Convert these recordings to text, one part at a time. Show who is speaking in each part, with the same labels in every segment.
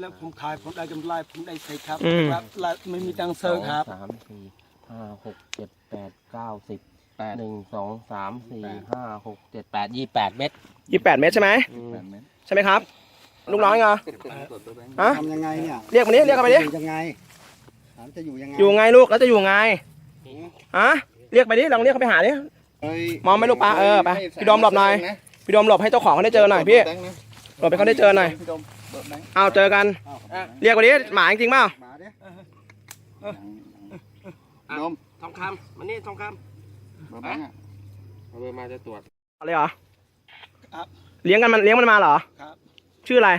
Speaker 1: แล้วผมขายผมได้กำไรผมได้ใส่ครับ
Speaker 2: อืม
Speaker 1: ครับแล้วไม่มีตังค์เซิร์ฟครับ
Speaker 3: สามสี่ห้าหกเจ็ดแปดเก้าสิบ
Speaker 4: แปด
Speaker 3: หนึ่งสองสามสี่
Speaker 4: แปด
Speaker 3: ห้าหกเจ็ดแปดยี่แปดเม็ด
Speaker 2: ยี่แปดเมตรใช่ไหม
Speaker 3: อืม
Speaker 4: แปดเมตร
Speaker 2: ใช่ไหมครับ ลูกน้อยเหรอฮะ
Speaker 5: ทำยังไงเนี่ย
Speaker 2: เรียกมาดิเรียกเข้าไปดิ
Speaker 5: อยู่ยังไงถามจะอยู่ยังไง
Speaker 2: อยู่ไงลูกแล้วจะอยู่ไงฮะเรียกไปดิลองเรียกเขาไปหาดิ
Speaker 4: เฮ้ย
Speaker 2: มองไหมลูกปลาเออไปพี่โดมหลบหน่อย พี่โดมหลบให้เจ้าของเขาได้เจอหน่อยพี่
Speaker 4: แบงค์นะ
Speaker 2: หลบไปเขาได้เจอหน่อย
Speaker 4: พี่โดม เบิกแบงค์
Speaker 2: เอาเจอกัน
Speaker 5: อ้าว
Speaker 2: เรียกไปดิหมาจริงๆเปล่า
Speaker 5: หมาดิ
Speaker 4: โดม
Speaker 2: ทองคำมันนี่ทองค
Speaker 4: เบิกแบงค์อะ
Speaker 3: เอาเบอร์มาจะตรวจำ
Speaker 2: อะไรเหรอ
Speaker 1: ครับ
Speaker 2: เลี้ยงกันมันเลี้ยงมันมาเหรอ
Speaker 1: ครับ
Speaker 2: ชื่ออะไร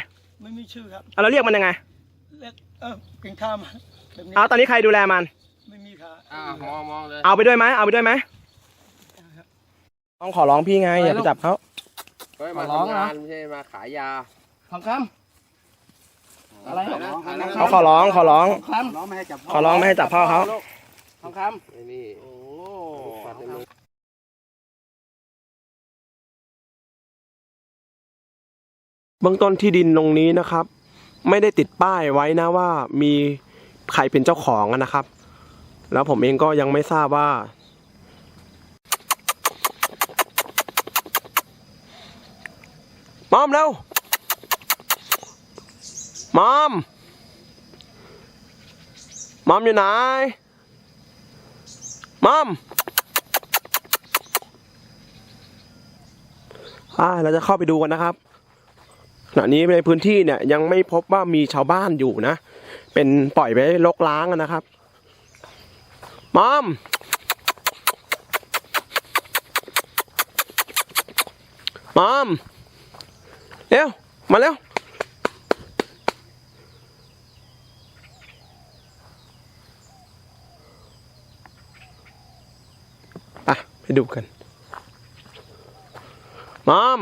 Speaker 1: ไม่มีชื่อครับ
Speaker 2: เอาเราเรียกมันยังไง
Speaker 1: เล็กเออกินข้าวมาแบบนี้
Speaker 2: เอาตอนนี้ใครดูแลมัน
Speaker 1: ไม่มีครับ
Speaker 3: อ่ามองมองเลย
Speaker 2: เอาไปด้วยไหมเอาไปด้วยไหมต้องขอร้องพี่ไงอย่าไปจับเขา
Speaker 3: เฮ้ยมาทำงานไม่ใช่มาขายยา
Speaker 2: ทองคำ อะไร
Speaker 4: นะ
Speaker 2: เขาขอร้องขอร้อง
Speaker 5: น้องไม่ให้จับ
Speaker 2: ขอร้องไม่ให้จับพ่อเขา
Speaker 3: ทองคำไอ้นี่โอ้ฟันในมือ
Speaker 2: เบื้องต้นที่ดินตรงนี้นะครับ ไม่ได้ติดป้ายไว้นะว่ามีใครเป็นเจ้าของอะนะครับ แล้วผมเองก็ยังไม่ทราบว่า มอมเร็ว มอม มอมอยู่ไหน มอมอ่าเราจะเข้าไปดูกันนะครับขณะนี้ในพื้นที่เนี่ยยังไม่พบว่ามีชาวบ้านอยู่นะ เป็นปล่อยไปลกล้างนะครับ มอม มอม เร็ว มาเร็ว ไปดูกันมอม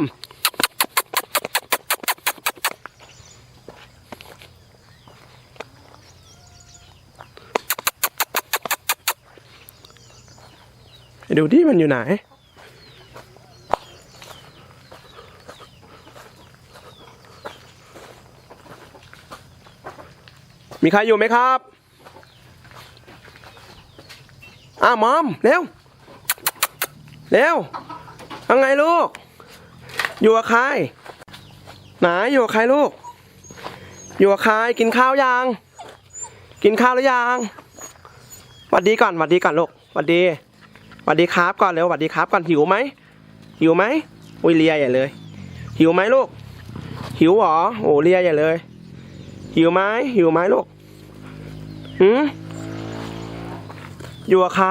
Speaker 2: ไปดูที่มันอยู่ไหนมีใครอยู่ไหมครับอ้ามอม เร็ว เร็วยังไงลูก อยู่กับใครไหนอยู่กับใครลูก อยู่กับใครกินข้าวยัง กินข้าวหรือยังหวัดดีก่อนหวัดดีก่อนลูกหวัดดีสวัสดีครับก่อนเร็วสวัสดีครับก่อนหิวไหมหิวไหมอุ้ยเลียใหญ่เลย หิวไหมลูก หิวหรอโอ้เลียใหญ่เลย หิวไหมหิวไหมลูกหืมอยู่กับใคร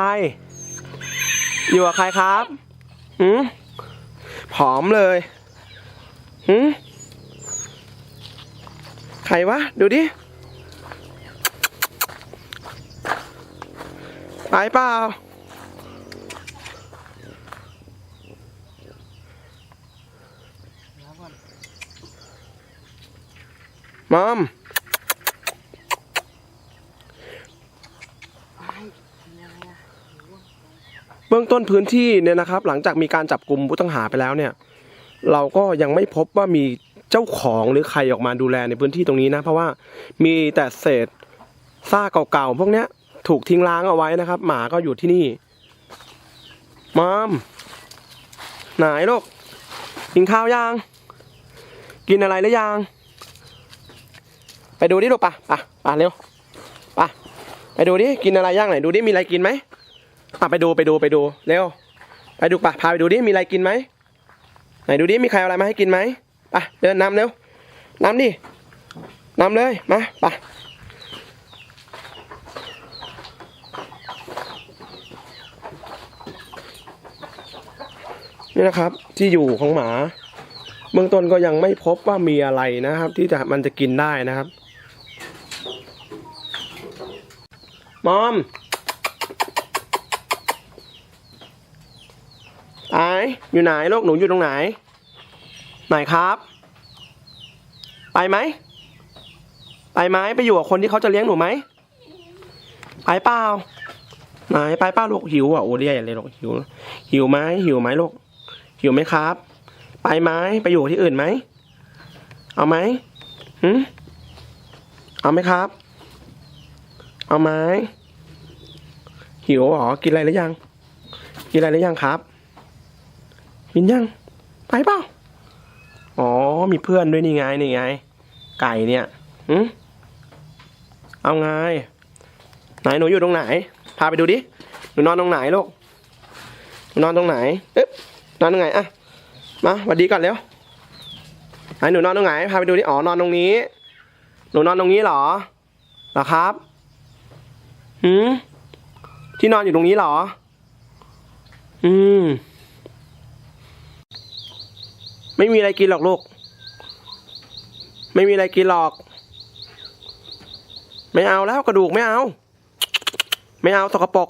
Speaker 2: อยู่กับใครครับหืมผอมเลยหืมใครวะ ดูดิ ไปเปล่า มอม บื้องต้นพื้นที่เนี่ยนะครับ หลังจากมีการจับกลุ่มผู้ต้องหาไปแล้วเนี่ย เราก็ยังไม่พบว่ามีเจ้าของหรือใครออกมาดูแลในพื้นที่ตรงนี้นะ เพราะว่ามีแต่เศษซากเก่าๆพวกเนี้ยถูกทิ้งร้างเอาไว้นะครับ หมาก็อยู่ที่นี่มอมไหนลูกกินข้าวยังกินอะไรหรือยังไปดูดิลูกปะปะปะเร็วปะไปดูดิกินอะไรย่างไหนดูดิมีอะไรกินไหม อะไปดูไปดูไปดูเร็วไปดูปะพาไปดูดิมีอะไรกินไหมไหนดูดิมีใครเอาอะไรมาให้กินไหมปะเดินนำเร็วนำดินำเลยมาปะนี่นะครับที่อยู่ของหมาเบื้องต้นก็ยังไม่พบว่ามีอะไรนะครับ ที่จะมันจะกินได้นะครับ มอม ไออยู่ไหนลูกหนูอยู่ตรงไหน ไหนครับ ไปไหม ไปไหมไปอยู่กับคนที่เขาจะเลี้ยงหนูไหม ไปเปล่า ไหนไปเปล่าลูกหิวอะโอ้เรียกใหญ่เลยลูกหิว หิวไหมหิวไหมลูก หิวไหมครับ ไปไหมไปอยู่ที่อื่นไหม เอาไหมหืมเอาไหมครับ เอาไหมหิวหรอ กินอะไรหรือยัง กินอะไรหรือยังครับ กินยัง ไปเปล่า อ๋อ มีเพื่อนด้วยนี่ไง นี่ไง ไก่เนี่ยหืมเอาไง ไหนหนูอยู่ตรงไหน พาไปดูดิ หนูนอนตรงไหนลูก หนูนอนตรงไหน เอ๊ะนอนตรงไหนอะมาสวัสดีก่อนเร็วไหนหนูนอนตรงไหน พาไปดูดิ อ๋อ นอนตรงนี้ หนูนอนตรงนี้เหรอหรอครับหืมที่นอนอยู่ตรงนี้เหรอ อืม ไม่มีอะไรกินหรอกลูก ไม่มีอะไรกินหรอก ไม่เอาแล้วกระดูกไม่เอา ไม่เอาสกปรก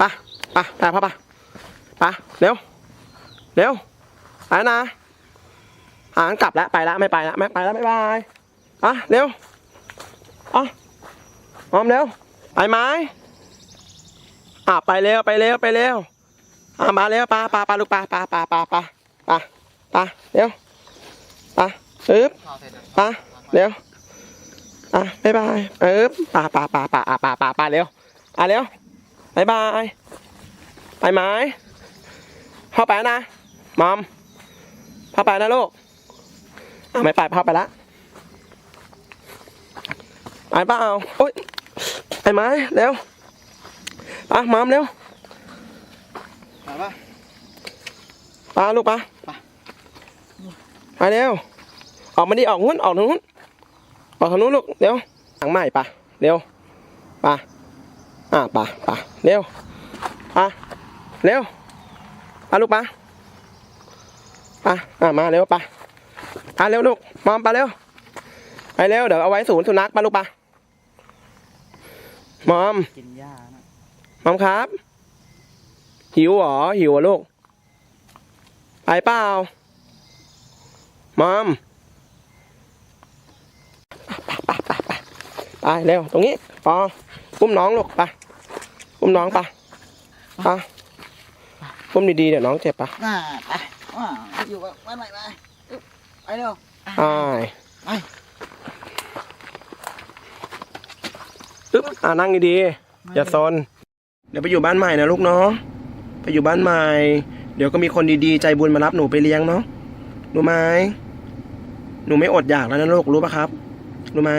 Speaker 2: ปะปะไปพ่อปะปะเร็ว เร็วไปนะอ่านกลับแล้วไปแล้วไม่ไปแล้วไม่ไปแล้วบ๊ายบายอะเร็วอะพร้อมเร็ว ไปไหมอะไปเร็วไปเร็วไปเร็วอะมาเร็วปาปาปาลูกปาปาปาปาปาปา ปาเร็วปาอึ๊บปาเร็วอะบ๊ายบายอึ๊บปาปาปาปาอะปาปาปาเร็วอะเร็วบ๊ายบายไปไหมพ่อไปแล้วนะมอมพ่อไปนะลูกอะไม่ไปพาไปละไปเปล่าโอ๊ยไอ้ไม้เร็วไปมามเร็ว
Speaker 5: ไปปะ
Speaker 2: ปาลูกปา ไปเร็วออกมาดิออกนู้นออกทางนู้นออกทางนู้นลูกเร็วทางใหม่ปะเร็วปะอะปะปะเร็วปะเร็วปาลูกปะปะอะมาเร็วปะไปเร็วลูกมอมไปเร็วไปเร็วเดี๋ยวเอาไว้ศูนย์สุนัขไปลูกไปมอม
Speaker 5: กินหญ้านะ
Speaker 2: มอมครับ หิวเหรอหิวเหรอลูกไปเปล่า มอมไปไปไปไปเร็วตรงนี้ปออุ้มน้องลูกไปอุ้มน้องไปไปอุ้มดีๆเดี๋ยวน้องเจ็บปะ
Speaker 5: อ่าไปอ่าอยู่กับบ้านใหม่ไปอึ๊บไปเร็ว
Speaker 2: ใช่อึ๊บอ่านั่งดีๆอย่าซนเดี๋ยวไปอยู่บ้านใหม่นะลูกเนาะไปอยู่บ้านใหม่ เดี๋ยวก็มีคนดีๆ ใจบุญมารับหนูไปเลี้ยงเนาะรู้ไหม หนูไม่อดอยากแล้วนะลูกรู้ปะครับ รู้ไหม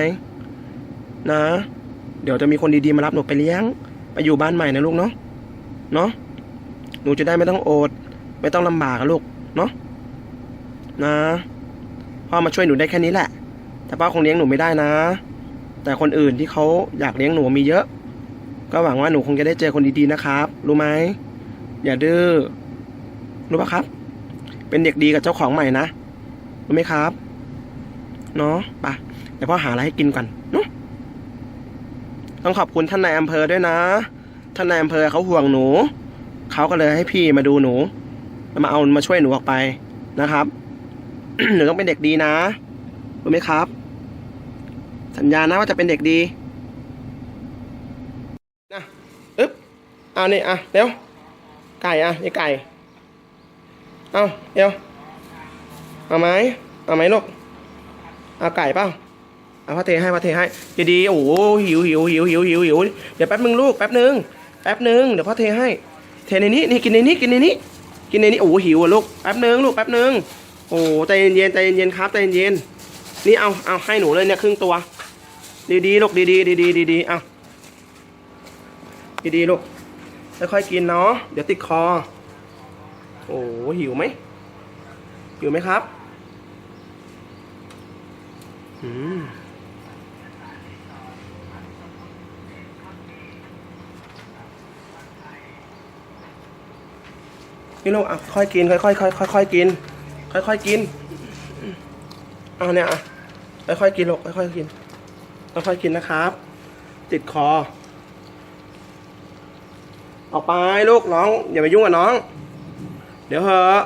Speaker 2: นะ เดี๋ยวจะมีคนดีๆมารับหนูไปเลี้ยง ไปอยู่บ้านใหม่นะลูกเนาะเนาะหนูจะได้ไม่ต้องอด ไม่ต้องลำบากลูกเนาะนะพ่อมาช่วยหนูได้แค่นี้แหละ แต่พ่อคงเลี้ยงหนูไม่ได้นะ แต่คนอื่นที่เขาอยากเลี้ยงหนูมีเยอะ ก็หวังว่าหนูคงจะได้เจอคนดีๆนะครับ รู้ไหมอย่าดื้อรู้ปะครับ เป็นเด็กดีกับเจ้าของใหม่นะรู้ไหมครับ เนาะไปเดี๋ยวพ่อหาอะไรให้กินก่อนเนาะต้องขอบคุณท่านนายอำเภอด้วยนะ ท่านนายอำเภอเขาห่วงหนู เขาก็เลยให้พี่มาดูหนู มาเอามาช่วยหนูออกไปนะครับ หนูต้องเป็นเด็กดีนะ รู้ไหมครับ สัญญานะว่าจะเป็นเด็กดีนะอึ๊บเอานี่อะเร็ว ไก่อะนี่ไก่ เอาเร็ว เอาไหมเอาไหมลูก เอาไก่เปล่าเอาพ่อเทให้พ่อเทให้ดีๆโอ้โหหิวหิวหิวหิวหิวหิวเดี๋ยวแป๊บนึงลูกแป๊บนึงแป๊บนึงเดี๋ยวพ่อเทให้ เทในนี้นี่กินในนี้กินในนี้ กินในนี้โอ้โหหิวอะลูกแป๊บนึงลูกแป๊บนึงโอ้ใจเย็นๆใจเย็นครับใจเย็นนี่เอาเอาให้หนูเลยเนี่ยครึ่งตัว ดีๆลูกดีๆดีๆดีๆเอาดีๆลูกค่อยๆกินเนาะเดี๋ยวติดคอ โอ้หิวไหมหิวไหมครับ อืมนี่ลูกอะค่อยกินค่อยๆค่อยๆค่อยกิน ค่อยๆกินเอาเนี่ยอะค่อยๆกินลูกค่อยๆกินค่อยๆกินนะครับ ติดคอ ออกไปลูกน้อง อย่าไปยุ่งกับน้อง เดี๋ยวเหอะ